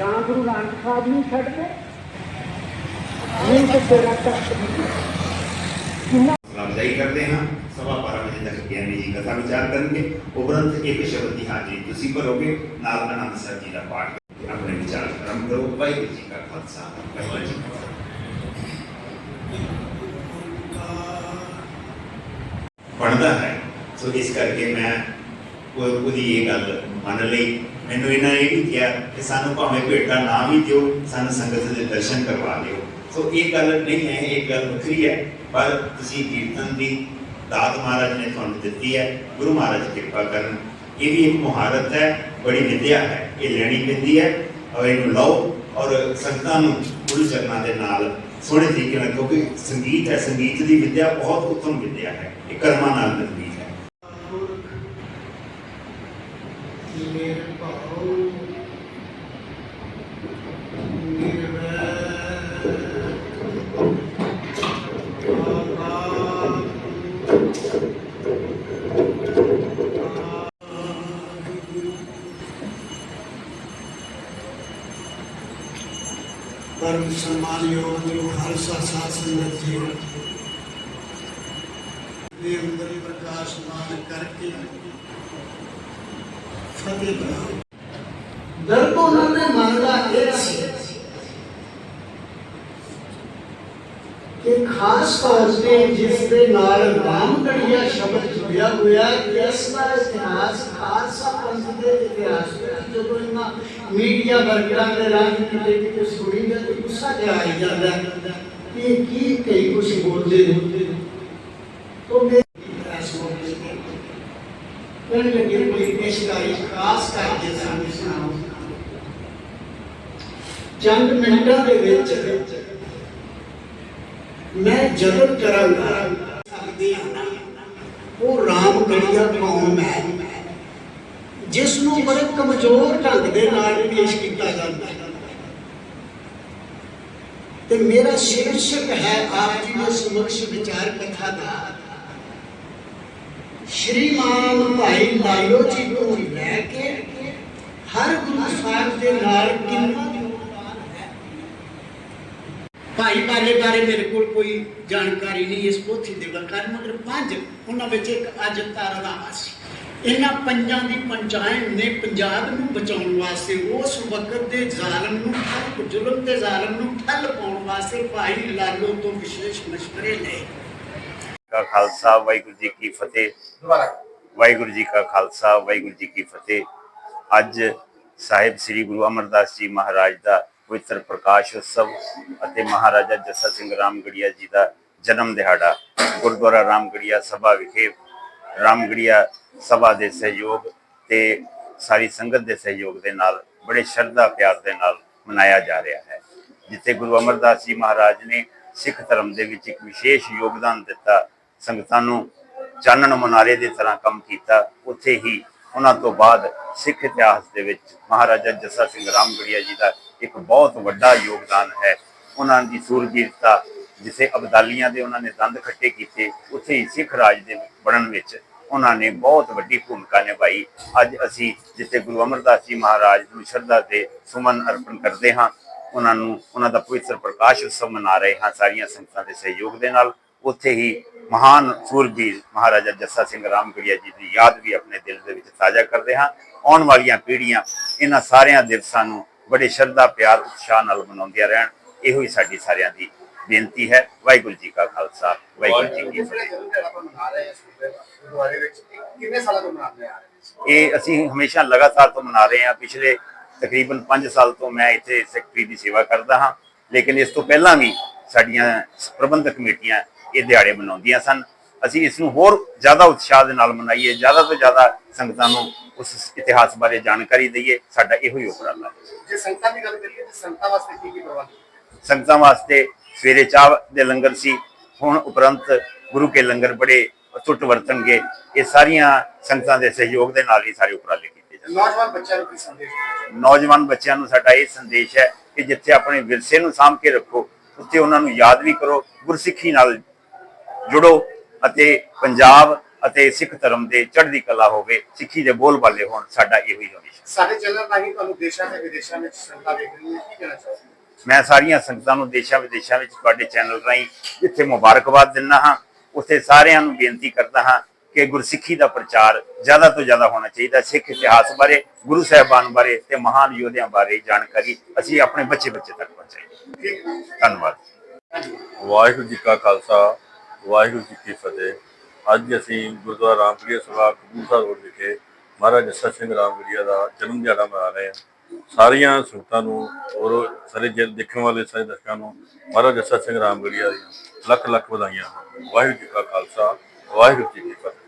ਆਦਮੀ ਛੱਡ ਦੇ ਨਹੀਂ ਤੇ ਤੇਰਾ ਤਖਤ ਕਿੰਨਾ ਸਲਾਮਦਾਈ ਕਰਦੇ ਹਾਂ। ਸਵਾ 12 ਵਜੇ ਤੱਕ ਗਿਆਨੀ ਜੀ ਕਥਾ ਵਿਚਾਰ ਕਰਨਗੇ। ਉਪਰੰਤ ਇੱਕ ਸ਼ਬਦ ਦੀ ਹਾਜ਼ਰੀ ਤੁਸੀਂ ਭਰੋਗੇ। ਨਾਲ ਆਨੰਦ ਸਾਹਿਬ ਜੀ ਦਾ ਪਾਠ ਆਪਣੇ ਵਿਚਾਰ ਆਰੰਭ ਕਰੋ। ਵਾਹਿਗੁਰੂ ਜੀ ਕਾ ਖਾਲਸਾ। ਵਾਹਿਗੁਰੂ ਜੀ ਕੀ ਫਤਿਹ। ਪੜਦਾ ਹੈ। ਸੋ ਇਸ ਕਰਕੇ ਮੈਂ ਉਹ ਉਹਦੀ ਇਹ ਗੱਲ ਮੰਨ ਲਈ। ਮੈਨੂੰ ਇਹਨਾਂ ਇਹ ਵੀ ਕਿਹਾ ਕਿ ਸਾਨੂੰ ਭਾਵੇਂ ਭੇਟਾ ਨਾ ਵੀ ਦਿਓ, ਸਾਨੂੰ ਸੰਗਤ ਦੇ ਦਰਸ਼ਨ ਕਰਵਾ ਦਿਓ। ਸੋ ਇਹ ਗੱਲ ਨਹੀਂ ਹੈ, ਇਹ ਗੱਲ ਵੱਖਰੀ ਹੈ, ਪਰ ਤੁਸੀਂ ਕੀਰਤਨ ਦੀ ਦਾਤ ਮਹਾਰਾਜ ਨੇ ਤੁਹਾਨੂੰ ਦਿੱਤੀ ਹੈ, ਗੁਰੂ ਮਹਾਰਾਜ ਕਿਰਪਾ ਕਰਨ। ਇਹ ਵੀ ਇੱਕ ਮੁਹਾਰਤ ਹੈ, ਬੜੀ ਵਿਦਿਆ ਹੈ, ਇਹ ਲੈਣੀ ਪੈਂਦੀ ਹੈ, ਔਰ ਇਹਨੂੰ ਲਓ, ਔਰ ਸੰਗਤਾਂ ਨੂੰ ਗੁਰੂ ਚਰਨਾਂ ਦੇ ਨਾਲ ਸੋਹਣੇ ਤਰੀਕੇ ਨਾਲ, ਕਿਉਂਕਿ ਸੰਗੀਤ ਹੈ, ਸੰਗੀਤ ਦੀ ਵਿਦਿਆ ਬਹੁਤ ਉੱਤਮ ਵਿਦਿਆ ਹੈ, ਇਹ ਕਰਮਾਂ ਨਾਲ ਮਿਲਦੀ ਹੈ ਮੇਰੇ ਭਾਉ ਪਰਮ ਸਨਮਾਨਯੋਗ ਗੁਰੂ ਖਾਲਸਾ ਸਾਧ ਸੰਗਤ ਜੀ ਦੇ ਅੰਦਰ ਪ੍ਰਕਾਸ਼ਮਾਨ ਕਰਕੇ ਫਤਿਹ ਬੁਲਾਓ ਦਰਦ ਉਹਨਾਂ ਦੇ ਮਨ ਦਾ ਇਹ ਸੀ ਕਿ ਖਾਸ ਤੌਰ ਤੇ ਜਿਸ ਦੇ ਨਾਲ ਰਾਮਗੜੀਆ ਸ਼ਬਦ ਜੁੜਿਆ ਹੋਇਆ ਹੈ ਇਸ ਦਾ ਇਤਿਹਾਸ ਖਾਲਸਾ ਪੰਥ ਦੇ ਇਤਿਹਾਸ ਵਿੱਚ ਜਦੋਂ ਇਹਨਾਂ ਮੀਡੀਆ ਵਰਕਰਾਂ ਦੇ ਰਾਹੀਂ ਕਿਤੇ ਕਿਤੇ ਸੁਣੀ ਜਾਂ ਤੇ ਗੁੱਸਾ ਜਿਹਾ ਆਈ ਜਾਂਦਾ ਹੈ ਕਿ ਇਹ ਕੀ ਕਈ ਕੁਝ ਬੋਲਦੇ ਨੇ ਤੋਂ ਮੈਂ ਇਸ ਮੌਕੇ ਤੇ ਕਹਿਣ ਲੱਗੇ ਕੋਈ ਖਾਸ ਕਰਕੇ ਸਾਨੂੰ ਸੁਣਾਓ ਚੰਦ ਮਿੰਟਾਂ ਦੇ ਵਿੱਚ ਮੈਂ ਜ਼ਰੂਰ ਕਰਾਂਗਾ। ਸਕਦੇ ਉਹ ਰਾਮ ਗੜੀਆ ਕੌਮ ਹੈ। ਜਿਸ ਨੂੰ ਬੜੇ ਕਮਜ਼ੋਰ ਢੰਗ ਦੇ ਨਾਲ ਪੇਸ਼ ਕੀਤਾ ਜਾਂਦਾ ਹੈ। ਤੇ ਮੇਰਾ ਸ਼ੀਰਸ਼ਕ ਹੈ ਆਪ ਜੀ ਦੇ ਸਮਕਸ਼ ਵਿਚਾਰ ਕਥਾ ਦਾ। ਸ਼੍ਰੀਮਾਨ ਭਾਈ ਲਾਇਓ ਜੀ ਤੋਂ ਲੈ ਕੇ ਹਰ ਗੁਰੂ ਸਾਹਿਬ ਦੇ ਨਾਲ ਕਿੰਨਾ ਯੋਗਦਾਨ ਹੈ? ਭਾਈ ਬਾਲੇ ਬਾਰੇ ਮੇਰੇ ਕੋਲ ਕੋਈ ਜਾਣਕਾਰੀ ਨਹੀਂ ਇਸ ਪੋਥੀ ਦੇ ਵਕਾਰ ਮਗਰ ਪੰਜ, ਉਹਨਾਂ ਵਿੱਚ ਇੱਕ ਅੱਜ ਤਾਰਾ ਦਾ ਸੀ। ਇਹਨਾਂ ਪੰਜਾਂ ਦੀ ਪੰਚਾਇਤ ਨੇ ਪੰਜਾਬ ਨੂੰ ਬਚਾਉਣ ਵਾਸਤੇ, ਉਸ ਵਕਤ ਦੇ ਜ਼ਾਲਮ ਨੂੰ ਠੱਲ ਜ਼ੁਲਮ ਦੇ ਜ਼ਾਲਮ ਨੂੰ ਠੱਲ ਪਾਉਣ ਵਾਸਤੇ ਭਾਈ ਲਾਲੋ ਤੋਂ ਵਿਸ਼ੇਸ਼ ਮਸ਼ਵਰੇ ਲਏ। ਕਾ ਖਾਲਸਾ ਵਾਹਿਗੁਰੂ ਜੀ ਕੀ ਫਤਿਹ। ਵਾਹਿਗੁਰੂ ਜੀ ਕਾ ਖਾਲਸਾ ਵਾਹਿਗੁਰੂ ਜੀ ਕੀ ਫਤਿਹ। ਅੱਜ ਸਾਹਿਬ ਸ੍ਰੀ ਗੁਰੂ ਅਮਰਦਾਸ ਜੀ ਮਹਾਰਾਜ ਦਾ ਪਵਿੱਤਰ ਪ੍ਰਕਾਸ਼ ਉਤਸਵ ਅਤੇ ਮਹਾਰਾਜਾ ਜੱਸਾ ਸਿੰਘ ਰਾਮਗੜੀਆ ਜੀ ਦਾ ਜਨਮ ਦਿਹਾੜਾ ਗੁਰਦੁਆਰਾ ਰਾਮਗੜੀਆ ਸਭਾ ਵਿਖੇ ਰਾਮਗੜੀਆ ਸਭਾ ਦੇ ਸਹਿਯੋਗ ਤੇ ਸਾਰੀ ਸੰਗਤ ਦੇ ਸਹਿਯੋਗ ਦੇ ਨਾਲ ਬੜੇ ਸ਼ਰਧਾ ਪਿਆਰ ਦੇ ਨਾਲ ਮਨਾਇਆ ਜਾ ਰਿਹਾ ਹੈ। ਜਿੱਥੇ ਗੁਰੂ ਅਮਰਦਾਸ ਜੀ ਮਹਾਰਾਜ ਨੇ ਸਿੱਖ ਧਰਮ ਦੇ ਵਿੱਚ ਇੱਕ ਵਿਸ਼ੇਸ਼ ਯੋਗਦਾਨ ਦਿੱਤਾ ਸੰਗਤਾਂ ਨੂੰ ਚਾਨਣ ਮੁਨਾਰੇ ਦੀ ਤਰ੍ਹਾਂ ਕੰਮ ਕੀਤਾ। ਉੱਥੇ ਹੀ ਉਹਨਾਂ ਤੋਂ ਬਾਅਦ ਸਿੱਖ ਇਤਿਹਾਸ ਦੇ ਵਿੱਚ ਮਹਾਰਾਜਾ ਜੱਸਾ ਸਿੰਘ ਰਾਮਗੜੀਆ ਜੀ ਦਾ ਇੱਕ ਬਹੁਤ ਵੱਡਾ ਯੋਗਦਾਨ ਹੈ। ਉਹਨਾਂ ਦੀ ਸੂਰਬੀਰਤਾ ਜਿਸੇ ਅਬਦਾਲੀਆਂ ਦੇ ਉਹਨਾਂ ਨੇ ਦੰਦ ਖੱਟੇ ਕੀਤੇ, ਉੱਥੇ ਹੀ ਸਿੱਖ ਰਾਜ ਦੇ ਬਣਨ ਵਿੱਚ ਉਹਨਾਂ ਨੇ ਬਹੁਤ ਵੱਡੀ ਭੂਮਿਕਾ ਨਿਭਾਈ। ਅੱਜ ਅਸੀਂ ਜਿੱਥੇ ਗੁਰੂ ਅਮਰਦਾਸ ਜੀ ਮਹਾਰਾਜ ਨੂੰ ਸ਼ਰਧਾ ਤੇ ਸੁਮਨ ਅਰਪਣ ਕਰਦੇ ਹਾਂ, ਉਹਨਾਂ ਨੂੰ, ਉਹਨਾਂ ਦਾ ਪਵਿੱਤਰ ਪ੍ਰਕਾਸ਼ ਉਤਸਵ ਮਨਾ ਰਹੇ ਹਾਂ ਸਾਰੀਆਂ ਸੰਗਤਾਂ ਦੇ ਸਹਿਯੋਗ ਦੇ ਨਾਲ। ਉੱਥੇ ਹੀ ਮਹਾਨ ਸੂਰਬੀਰ ਮਹਾਰਾਜਾ ਜੱਸਾ ਸਿੰਘ ਰਾਮਗੜੀਆ ਜੀ ਦੀ ਯਾਦ ਵੀ ਆਪਣੇ ਦਿਲ ਦੇ ਵਿੱਚ ਤਾਜ਼ਾ ਕਰਦੇ ਹਾਂ। ਆਉਣ ਵਾਲੀਆਂ ਪੀੜ੍ਹੀਆਂ ਇਹਨਾਂ ਸਾਰਿਆਂ ਦਿਵਸਾਂ ਨੂੰ ਬੜੇ ਸ਼ਰਧਾ ਪਿਆਰ ਉਤਸ਼ਾਹ ਨਾਲ ਮਨਾਉਂਦੀਆਂ ਰਹਿਣ। ਇਹੋ ਹੀ ਸਾਡੀ ਸਾਰਿਆਂ ਦੀ ਬੇਨਤੀ ਹੈ। ਵਾਹਿਗੁਰੂ ਜੀ ਕਾ ਖਾਲਸਾ। ਵਾਹਿਗੁਰੂ ਜੀ ਕੀ ਫਤਿਹ। ਇਹ ਅਸੀਂ ਹਮੇਸ਼ਾ ਲਗਾਤਾਰ ਤੋਂ ਮਨਾ ਰਹੇ ਹਾਂ। ਪਿਛਲੇ ਤਕਰੀਬਨ 5 ਸਾਲ ਤੋਂ ਮੈਂ ਇੱਥੇ ਸੈਕਟਰੀ ਦੀ ਸੇਵਾ ਕਰਦਾ ਹਾਂ। ਲੇਕਿਨ ਇਸ ਤੋਂ ਪਹਿਲਾਂ ਵੀ ਸਾਡੀਆਂ ਪ੍ਰਬੰਧਕ ਕਮੇਟੀਆਂ ਇਹ ਦਿਹਾੜੇ ਮਨਾਉਂਦੀਆਂ ਸਨ। ਅਸੀਂ ਇਸ ਨੂੰ ਹੋਰ ਜ਼ਿਆਦਾ ਉਤਸ਼ਾਹ ਦੇ ਨਾਲ ਮਨਾਈਏ ਜ਼ਿਆਦਾ ਤੋਂ ਜ਼ਿਆਦਾ ਸੰਗਤਾਂ ਨੂੰ ਉਸ ਇਤਿਹਾਸ ਬਾਰੇ ਜਾਣਕਾਰੀ ਦਈਏ। ਸਾਡਾ ਇਹੋ ਹੀ ਉਪਰਾਲਾ ਹੈ। ਜੇ ਸੰਗਤਾਂ ਦੀ ਗੱਲ ਕਰੀਏ ਤਾਂ ਸੰਗਤਾਂ ਵਾਸਤੇ ਕੀ ਕੀ ਪ੍ਰਬੰਧ? ਸੰਗਤਾਂ ਵਾਸਤੇ ਸਵੇਰੇ ਚਾਹ ਦੇ ਲੰਗਰ ਸੀ। ਹੁਣ ਉਪਰੰਤ ਗੁਰੂ ਕੇ ਲੰਗਰ ਬੜੇ ਟੁੱਟ ਵਰਤਣਗੇ। ਇਹ ਸਾਰੀਆਂ ਸੰਗਤਾਂ ਦੇ ਸਹਿਯੋਗ ਦੇ ਨਾਲ ਹੀ ਸਾਰੇ ਉਪਰਾਲੇ ਕੀਤੇ ਜਾਂਦੇ ਨੌਜਵਾਨ ਬੱਚਿਆਂ ਨੂੰ ਕੀ ਸੰਦੇਸ਼ ਨੌਜਵਾਨ ਬੱਚਿਆਂ ਨੂੰ ਸਾਡਾ ਇਹ ਸੰਦੇਸ਼ ਹੈ ਕਿ ਜਿੱਥੇ ਆਪਣੇ ਵਿਰਸੇ ਨੂੰ ਸਾਂਭ ਕੇ ਰੱਖੋ ਉੱਥੇ ਉਹਨਾਂ ਨੂੰ ਯਾਦ ਵੀ ਕਰੋ ਗੁਰਸਿੱਖੀ ਨਾਲ ਜੁੜੋ ਅਤੇ ਪੰਜਾਬ ਅਤੇ ਸਿੱਖ ਧਰਮ ਦੇ ਚੜ੍ਹਦੀ ਕਲਾ ਹੋਵੇ ਸਿੱਖੀ ਦੇ ਬੋਲ ਬਾਲੇ ਹੋਣ ਸਾਡਾ ਇਹੋ ਹੀ ਹਮੇਸ਼ਾ। ਸਾਡੇ ਚੈਨਲ ਰਾਹੀਂ ਤੁਹਾਨੂੰ ਦੇਸ਼ਾਂ ਤੇ ਵਿਦੇਸ਼ਾਂ ਵਿੱਚ ਸੰਗਤਾਂ ਵੇਖ ਰਹੀਆਂ ਕੀ ਕਹਿਣਾ ਚਾਹੋਗੇ? ਮੈਂ ਸਾਰੀਆਂ ਸੰਗਤਾਂ ਨੂੰ ਦੇਸ਼ਾਂ ਵਿਦੇਸ਼ਾਂ ਵਿੱਚ ਤੁਹਾਡੇ ਚੈਨਲ ਰਾਹੀਂ ਜਿੱਥੇ ਮੁਬਾਰਕਬਾਦ ਦਿੰਦਾ ਹਾਂ। ਉੱਥੇ ਸਾਰਿਆਂ ਨੂੰ ਬੇਨਤੀ ਕਰਦਾ ਹਾਂ ਕਿ ਗੁਰਸਿੱਖੀ ਦਾ ਪ੍ਰਚਾਰ ਜ਼ਿਆਦਾ ਤੋਂ ਜ਼ਿਆਦਾ ਹੋਣਾ ਚਾਹੀਦਾ ਸਿੱਖ ਇਤਿਹਾਸ ਬਾਰੇ ਗੁਰੂ ਸਾਹਿਬਾਨ ਬਾਰੇ ਤੇ ਮਹਾਨ ਯੋਧਿਆਂ ਬਾਰੇ ਜਾਣਕਾਰੀ ਅਸੀਂ ਆਪਣੇ ਬੱਚੇ ਬੱਚੇ ਤੱਕ ਪਹੁੰਚਾਈਏ। ਧੰਨਵਾਦ। ਵਾਹਿਗੁਰੂ ਜੀ ਕਾ ਖਾਲਸਾ। ਵਾਹਿਗੁਰੂ ਜੀ ਕੀ ਫਤਿਹ। ਅੱਜ ਅਸੀਂ ਗੁਰਦੁਆਰਾ ਰਾਮਪੁਰੀਆ ਸਭਾ ਕਪੂਰਥਲਾ ਰੋਡ ਵਿਖੇ ਮਹਾਰਾਜ ਜੱਸਾ ਸਿੰਘ ਰਾਮਗੜੀਆ ਦਾ ਜਨਮ ਦਿਹਾੜਾ ਮਨਾ ਰਹੇ ਹਾਂ। ਸਾਰੀਆਂ ਸੰਗਤਾਂ ਨੂੰ ਔਰ ਸਾਰੇ ਜਿਹੜੇ ਦੇਖਣ ਵਾਲੇ ਸਾਰੇ ਦਰਸ਼ਕਾਂ ਨੂੰ ਮਹਾਰਾਜ ਜੱਸਾ ਸਿੰਘ ਰਾਮਗੜੀਆ ਦੀਆਂ ਲੱਖ ਲੱਖ ਵਧਾਈਆਂ। ਵਾਹਿਗੁਰੂ ਜੀ ਕਾ ਖਾਲਸਾ, ਵਾਹਿਗੁਰੂ ਜੀ ਕੀ ਫਤਿਹ।